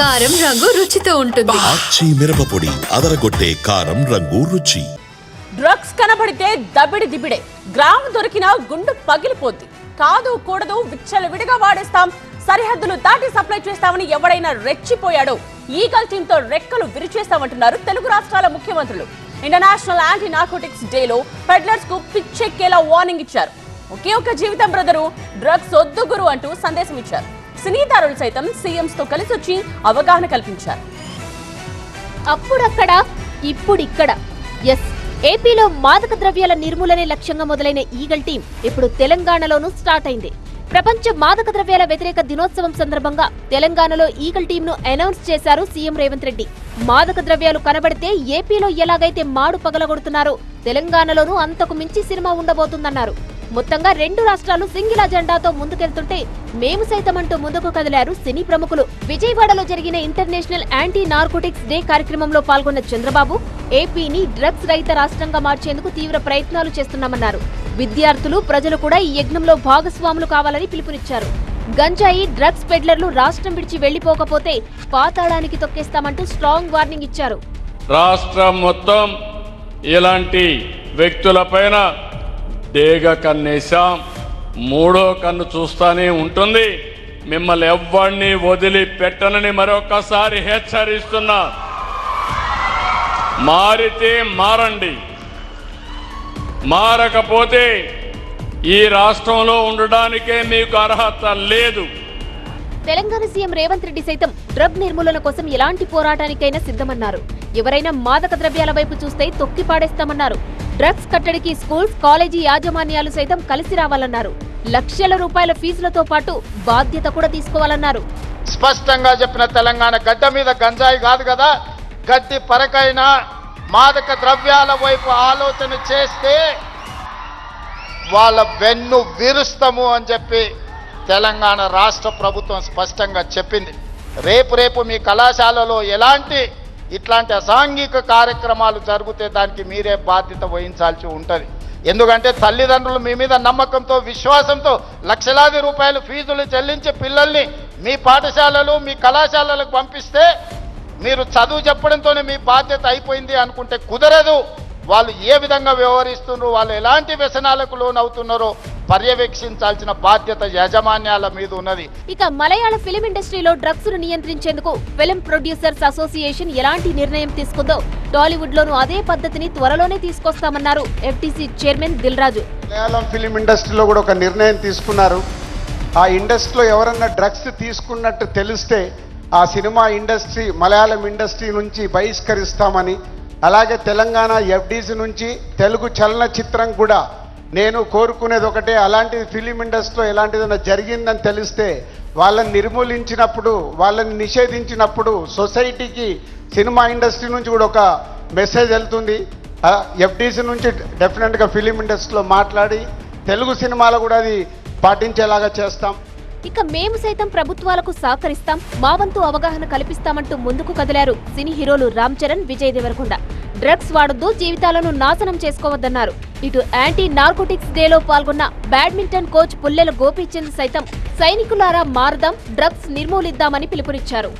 కారం రంగు రుచితో ఉంటుంది. ఆచి మిరపపొడి అదరగొట్టే కారం రంగు రుచి. డ్రగ్స్ కనబడితే దబిడి దిబిడే. గ్రామ్ దొరికినా గుండు పగిలిపోద్ది. కాదు కూడదు విచ్చలవిడిగా వాడేస్తాం. సరిహద్దులు దాటి సప్లై చేస్తామని ఎవడైనా రెచ్చిపోయాడో ఈగల్ టీమ్తో రెక్కలు విరిచేస్తామంటున్నారు తెలుగు రాష్ట్రాల ముఖ్యమంత్రులు. ఇంటర్నేషనల్ యాంటీ నార్కోటిక్స్ డేలో పెడ్లర్స్కు పిచ్చెక్కేలా వార్నింగ్ ఇచ్చారు. ఒకే ఒక జీవితం బ్రదరు. డ్రగ్స్ వద్దు గురు అంటూ సందేశం ఇచ్చారు. సినీతారులు సైతం సీఎంస్తో కలిసి వచ్చి అవగాహన కల్పించారు. అప్పుడక్కడ ఇప్పుడిక్కడ. ఎస్ ఏపీలో మాదక ద్రవ్యాల నిర్మూలనే లక్ష్యంగా మొదలైన ఈగల్ టీం ఇప్పుడు తెలంగాణలోనూ స్టార్ట్ అయింది. ప్రపంచ మాదక ద్రవ్యాల వ్యతిరేక దినోత్సవం సందర్భంగా తెలంగాణలో ఈగల్ టీంను అనౌన్స్ చేశారు సీఎం రేవంత్ రెడ్డి. మాదక ద్రవ్యాలు కనబడితే ఏపీలో ఎలాగైతే మాడు పగలగొడుతున్నారో తెలంగాణలోనూ అంతకు మించి సినిమా ఉండబోతుందన్నారు. మొత్తంగా రెండు రాష్ట్రాలు సింగిల్ అజెండాతో ముందుకెళ్తుంటే మేము సైతం అంటూ ముందుకు కదిలారు సినీ ప్రముఖులు. విజయవాడలో జరిగిన ఇంటర్నేషనల్ యాంటీ నార్కోటిక్స్ డే కార్యక్రమంలో పాల్గొన్న చంద్రబాబు ఏపీని డ్రగ్స్ రహిత రాష్ట్రంగా మార్చేందుకు తీవ్ర ప్రయత్నాలు చేస్తున్నామన్నారు. విద్యార్థులు ప్రజలు కూడా ఈ యజ్ఞంలో భాగస్వాములు కావాలని పిలుపునిచ్చారు. గంజాయి డ్రగ్స్ పెడ్లర్లు రాష్ట్రం విడిచి వెళ్ళిపోకపోతే పాతాళానికి తొక్కేస్తామంటూ స్ట్రాంగ్ వార్నింగ్ ఇచ్చారు. రాష్ట్రం మొత్తం ఇలాంటి వ్యక్తులపైన డేగ కన్నేశాం మూడో కన్ను చూస్తానే ఉంటుంది. మిమ్మల్ని ఎవ్వడిని వదిలి పెట్టనని మరొకసారి హెచ్చరిస్తున్నా. మారితే మారండి. మారకపోతే ఈ రాష్ట్రంలో ఉండడానికే మీకు అర్హత లేదు. తెలంగాణ సీఎం రేవంత్ రెడ్డి సైతం డ్రగ్ నిర్మూలన కోసం ఎలాంటి పోరాటానికైనా సిద్ధమన్నారు. ఎవరైనా మాదక ద్రవ్యాల వైపు చూస్తే తొక్కి పాడేస్తామన్నారు డ్రగ్స్ కట్టడికి స్కూల్స్ కాలేజీ యాజమాన్యాలు సైతం కలిసి రావాలన్నారు. లక్షల రూపాయల ఫీజులతో పాటు బాధ్యత కూడా తీసుకోవాలన్నారు. స్పష్టంగా చెప్పిన తెలంగాణ గడ్డ మీద గంజాయి కాదు కదా? గడ్డి పరకైన మాదక ద్రవ్యాల వైపు ఆలోచన చేస్తే వాళ్ళ వెన్ను విరుస్తాము అని చెప్పి తెలంగాణ రాష్ట్ర ప్రభుత్వం స్పష్టంగా చెప్పింది. రేపు రేపు మీ కళాశాలలో ఎలాంటి ఇట్లాంటి అసాంఘిక కార్యక్రమాలు జరిగితే దానికి మీరే బాధ్యత వహించాల్సి ఉంటుంది. ఎందుకంటే తల్లిదండ్రులు మీ మీద నమ్మకంతో విశ్వాసంతో లక్షలాది రూపాయలు ఫీజులు చెల్లించి పిల్లల్ని మీ పాఠశాలలు మీ కళాశాలలకు పంపిస్తే మీరు చదువు చెప్పడంతోనే మీ బాధ్యత అయిపోయింది అనుకుంటే కుదరదు. వాళ్ళు ఏ విధంగా వ్యవహరిస్తున్నారు వాళ్ళు ఎలాంటి వ్యసనాలకు లోనవుతున్నారో పర్యవేక్షించాల్సిన బాధ్యత యాజమాన్యాల మీద ఉన్నది. ఇక మలయాళ ఫిలిం ఇండస్ట్రీలో డ్రగ్స్ను నియంత్రించేందుకు ఫిలిం ప్రొడ్యూసర్స్ అసోసియేషన్ ఎలాంటి నిర్ణయం తీసుకుందో టాలీవుడ్ లోనూ అదే పద్ధతిని త్వరలోనే తీసుకొస్తామన్నారు FTC chairman Dil Raju Malayalam film ఇండస్ట్రీలో కూడా ఒక నిర్ణయం తీసుకున్నారు. ఆ ఇండస్ట్రీలో ఎవరన్నా డ్రగ్స్ తీసుకున్నట్టు తెలిస్తే ఆ సినిమా ఇండస్ట్రీ మలయాళం ఇండస్ట్రీ నుంచి బహిష్కరిస్తామని అలాగే తెలంగాణ ఎఫ్డీసీ నుంచి తెలుగు చలనచిత్రం కూడా నేను కోరుకునేది ఒకటే అలాంటిది ఫిలిం ఇండస్ట్రీలో ఎలాంటిదైనా జరిగిందని తెలిస్తే వాళ్ళని నిర్మూలించినప్పుడు వాళ్ళని నిషేధించినప్పుడు సొసైటీకి సినిమా ఇండస్ట్రీ నుంచి కూడా ఒక మెసేజ్ వెళ్తుంది. ఎఫ్డీసీ నుంచి డెఫినెట్గా ఫిలిం ఇండస్ట్రీలో మాట్లాడి తెలుగు సినిమాలో కూడా అది పాటించేలాగా చేస్తాం. ఇక మేము సైతం ప్రభుత్వాలకు సహకరిస్తాం మా వంతు అవగాహన కల్పిస్తామంటూ ముందుకు కదిలారు సినీ హీరోలు రామ్ చరణ్ విజయ్ దేవరకొండ. డ్రగ్స్ వాడొద్దు జీవితాలను నాశనం చేసుకోవద్దన్నారు. ఇటు యాంటీ నార్కోటిక్స్ డేలో పాల్గొన్న బ్యాడ్మింటన్ కోచ్ పుల్లెల గోపీచంద్ సైతం సైనికులారా మారదాం డ్రగ్స్ నిర్మూలిద్దామని పిలుపునిచ్చారు.